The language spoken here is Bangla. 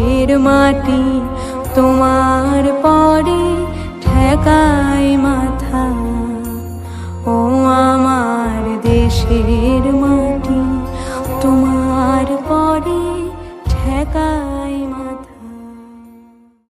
দেশের মাটি তোমার পরে ঠেকাই